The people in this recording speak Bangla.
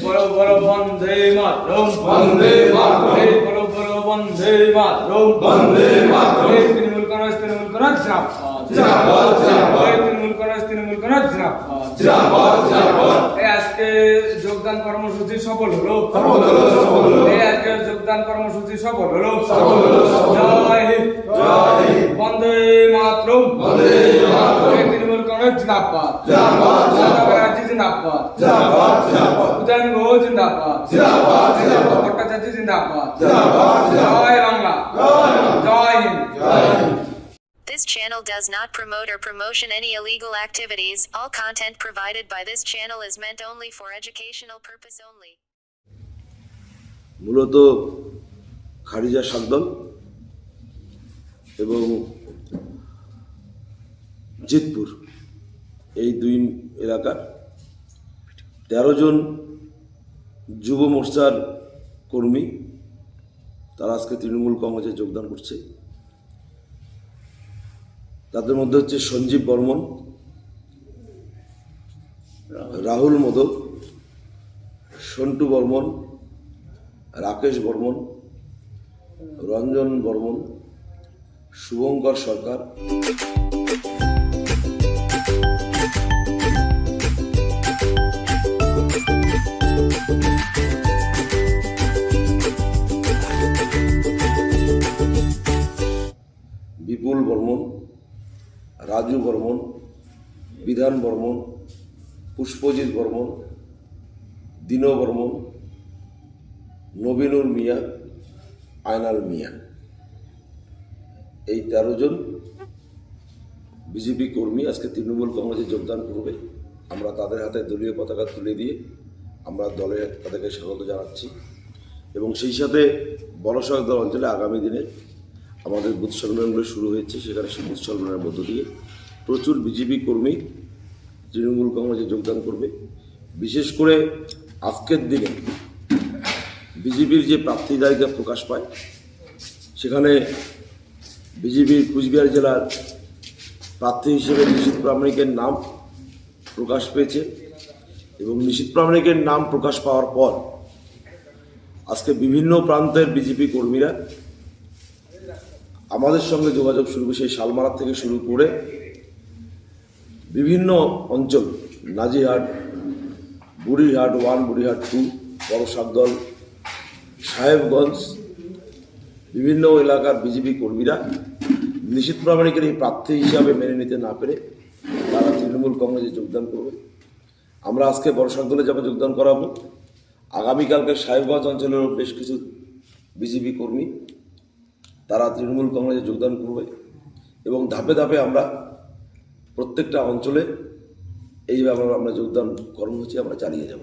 বড় বড় বন্দে মাতরম বন্দে মাতরম। বড় বড় বন্দে মাতরম বন্দে মাতরম। তৃণমূল কংগ্রেস তৃণমূল কংগ্রেস জিন্দাবাদ জিন্দাবাদ, জিন্দাবাদ। তৃণমূল কংগ্রেস তৃণমূল কংগ্রেস জিন্দাবাদ জিন্দাবাদ, জিন্দাবাদ। এই আজকে যোগদান কর্মসূচি সফল হলো সফল হলো, সফল হলো। এই আজকে যোগদান কর্মসূচি সফল হলো সফল হলো, জয় হিন্দ জয় হিন্দ। বন্দে মাতরম বন্দে মাতরম। তৃণমূল কংগ্রেস জিন্দাবাদ জিন্দাবাদ, জিন্দাবাদ। This channel does not promote or promotion any illegal activities. All content provided by this channel is meant only for educational purpose only. মূলত খারিজা সাকদল এবং জিতপুর এই দুই এলাকার তেরো জন যুব মোর্চার কর্মী, তারা আজকে তৃণমূল কংগ্রেসে যোগদান করছে। তাদের মধ্যে হচ্ছে সঞ্জীব বর্মন, রাহুল মোদক, সন্টু বর্মন, রাকেশ বর্মন, রঞ্জন বর্মন, শুভঙ্কর সরকার। বিপুল বর্মন রাজু বর্মন বিধান বর্মন পুষ্পজিৎ বর্মন দীন বর্মন নবীনুর মিয়া আয়নাল মিয়া। এই তেরো জন বিজেপি কর্মী আজকে তৃণমূল কংগ্রেসে যোগদান করবে। আমরা তাদের হাতে দলীয় পতাকা তুলে দিয়ে আমরা দলে তাদেরকে স্বাগত জানাচ্ছি। এবং সেই সাথে বড়সড়ক অঞ্চলে আগামী দিনে আমাদের বুথ সম্মেলনগুলো শুরু হয়েছে, সেখানে সেই বুথ সম্মেলনের মধ্য দিয়ে প্রচুর বিজেপি কর্মী তৃণমূল কংগ্রেসে যোগদান করবে। বিশেষ করে আজকের দিনে বিজেপির যে প্রার্থী তালিকা প্রকাশ পায়, সেখানে বিজেপির কুচবিহার জেলার প্রার্থী হিসেবে নিশীত প্রামাণিকের নাম প্রকাশ পেয়েছে এবং নিশীত প্রামাণিকের নাম প্রকাশ পাওয়ার পর আজকে বিভিন্ন প্রান্তের বিজেপি কর্মীরা আমাদের সঙ্গে যোগাযোগ শুরু করে সেই শালমারা থেকে শুরু করে বিভিন্ন অঞ্চল নাজিহাট বুড়িহাট ওয়ান, বুড়িহাট টু বড় সাগদল সাহেবগঞ্জ, বিভিন্ন এলাকার বিজেপি কর্মীরা নিশীত প্রামাণিকের এই প্রার্থী হিসাবে মেনে নিতে না পেরে তারা তৃণমূল কংগ্রেসে যোগদান করবে। আমরা আজকে বর্ষাক দলে যাবে, যোগদান করাবো। আগামীকালকে সাহেবগঞ্জ অঞ্চলেরও বেশ কিছু বিজেপি কর্মী তারা তৃণমূল কংগ্রেসে যোগদান করবে এবং ধাপে ধাপে আমরা প্রত্যেকটা অঞ্চলে এইভাবে আমরা যোগদান কর্মসূচি আমরা চালিয়ে যাব।